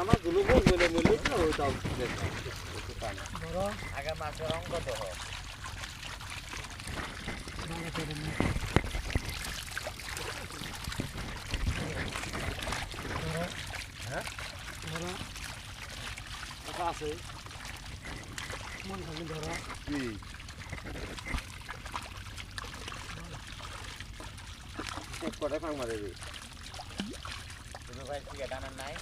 আমারগুলো বল বলে বলে তো ওই দাও ধরো আগে মাছের অঙ্ক তো হোক ভালো করে নে। ধরো হ্যাঁ? ধরো কথা আছে মন খালি ধরো কি কটাই ফাং মারে রে শুধু ভাই কি ডানার নাই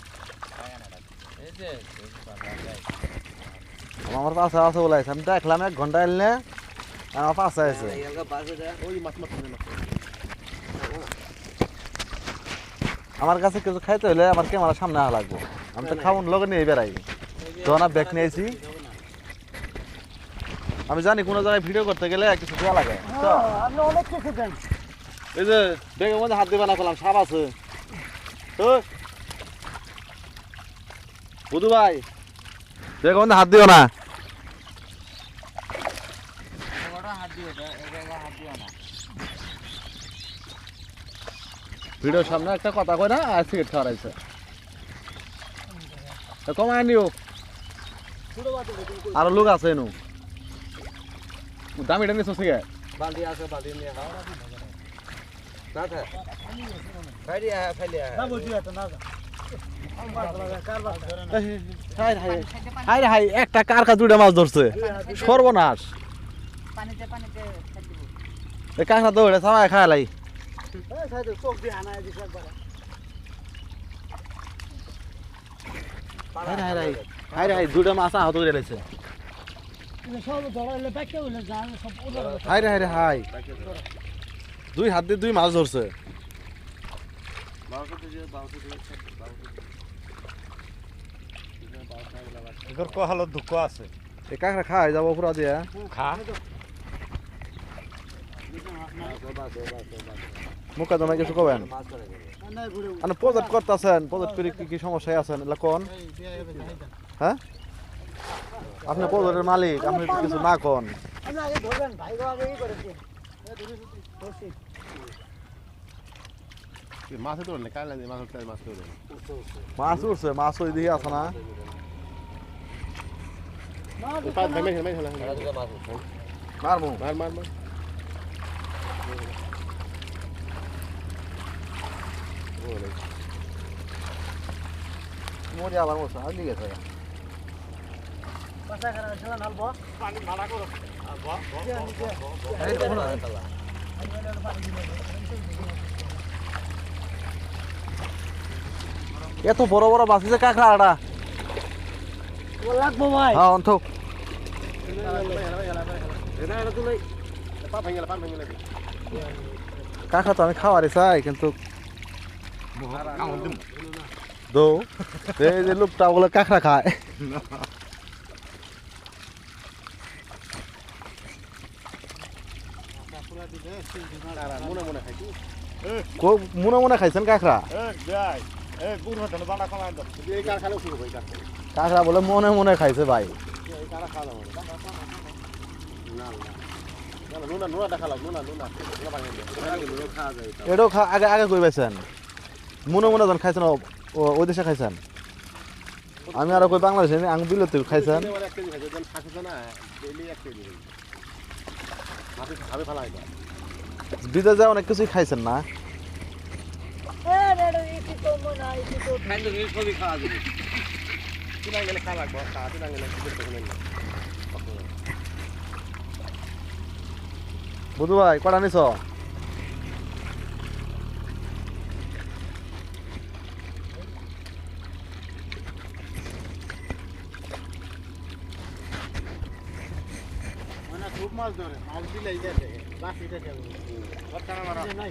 আমার পাশে আছে বলাইছে আমি দেখলাম এক ঘণ্টা এলে আমার পাশে আছে। আমার কাছে কিছু খাইতে হলে আমার ক্যামেরা সামনে আসা লাগবে। আমি তো খাব লগে নিয়ে বেড়াই। যখন আমি ব্যাগ নিয়েছি। আমি জানি কোনো জায়গায় ভিডিও করতে গেলে কিছু দেওয়া লাগে। তো দেন এই যে ব্যাগের মধ্যে হাত দিবে না করলাম সাপ আছে। ওই, বুধু ভাই। মধ্যে হাত দিও না। বড় হাত দিও তো এই জায়গায় হাত দিও না। ভিডিওর সামনে একটা কথা কয় না আর সিগারেট খাওয়ার আছে। কমায় নিও আরও লোক আছে এনু। দামিটা নিছো সিগারেট। বালতি আছে বালতি নিয়ে না থাকে। ফাইলি আয় ফাইলি আয় না বুঝি এত না হাই হাই একটা কার কা দুইটা মাছ ধরছে। সর্বনাশ। কাঁকড়া দৌড়ে সবাই মাছ আহত করে। হাই রে হাই রে হাই। দুই হাত দিয়ে দুই মাছ ধরছে। এগর কহালো দুঃখ আছে? কাঁকড়া খাই যাব পুরা দিয়ে। খা। মুখে তোমায় কিছু কবেন? মানে প্রজেক্ট করতেছেন প্রজেক্ট করে কি কি সমস্যায় আছেন? এলা কোন। হ্যাঁ? আপনি প্রজেক্টের মালিক আপনি কিছু না কোন? আপনি আগে ধরবেন ভাই গো আগে ই করেছেন ধরছি মাছ ধরে না কাইলা মাছ ধরতে মাছ ধরে মাছ উঠছে মাছ ওই দিকে আছে না মারমু মার মার মার মরে আবার মশা আর দিকে থাকে পাশা করে ছেলে নালবো পানি ভাড়া করো দিয়ে নিচে এই দেখো না তালা এত বড় বড় মাছ যে কাঁকড়া আড়া। লাগবো ভাই। হ্যাঁ অন্ত কাঁকড়া তো আমি খাওয়ারই চাই কিন্তু দো এই যে লোকটা ওগুলো কাঁকড়া খায়। মনে মনে মনে মনে খাইছেন কাঁকড়া? কাঁকড়া বলে মনে মনে খাইছে ভাই। এটাও খা আগে আগে কই পাইছেন? মনে মনে যখন খাইছেন ওই দেশে খাইছেন। আমি আর কই বাংলাদেশে আং বিলতে খাইছেন। বিদেশে অনেক কিছুই খাইছেন না? বুধু ভাই কটা নিছ? মানে খুব মাছ ধরে মাছ দিলে এই দেখে বাকি দেখে বর্তমানে মারা। যে নাই।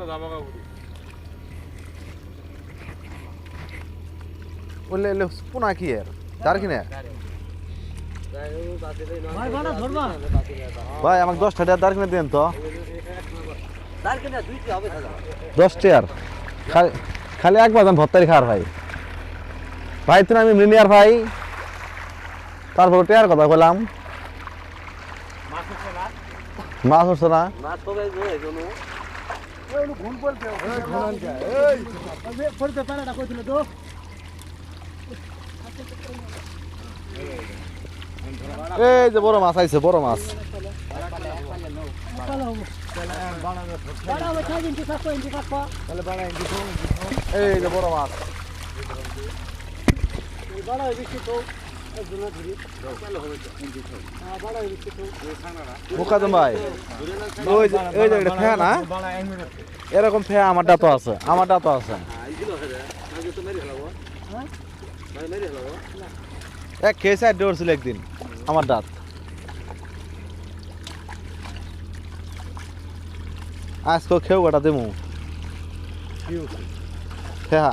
মাছগুলো যাব কাকুরি ওলে এলে পোনা কি এর? তার কিনে? ভাই বাড়া ধরবা। ভাই আমাকে দশটা টাকা দাঁড় কিনে দেন তো। দশ টাকার খালি খালি এক বাজান ভত্তারি খাওয়ার ভাই। ভাই তুমি আমি মিলিনিয়ার ভাই। তারপর টেয়ার কথা বললাম মাছ হচ্ছে না? মাছ হচ্ছে না মাছ সবাই গো এজন্য পড়তে পারাটা কইছিল তো এই যে বড় মাছ আইছে বড় মাছ চলো বাড়া হবে ছয় ইঞ্চি সাতশো ইঞ্চি কাটবা এই যে বড় মাছ বাড়া হবে বেশি হ্যাঁ? এরকম ফেয়া আমার তো আছে, আমার তো আছে। হয় হ্যাঁ? এক খেয়ে সাইড ধরছিল একদিন, আমার দাঁত। আজকে খেউ কাটা দেবো। ফেহা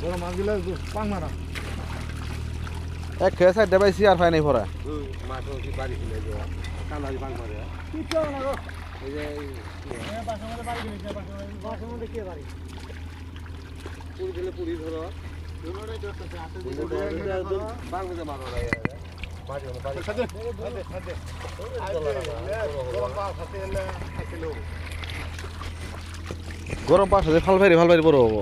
বড় মাছগুলো পাং মারা। এক খেয়ে সাইড দেবাইছি আর ফাই নাই হুম মাছ কি বাড়ি কিনে দিও কান্দা বাং মারে কি না গো? এই যে বাসার মধ্যে বাড়ি কিনেছে বাসার মধ্যে কে বাড়ি পুরি দিলে পুরি ধরো গরম পাশ ফাল ফাইরি ফাল ফাইরি বড় হব।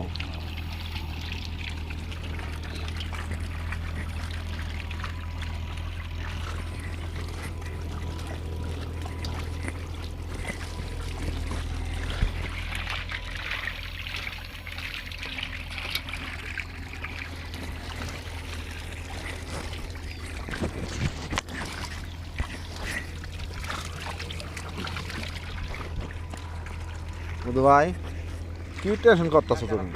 ভাই। কি টেনশন করতেছো তুমি?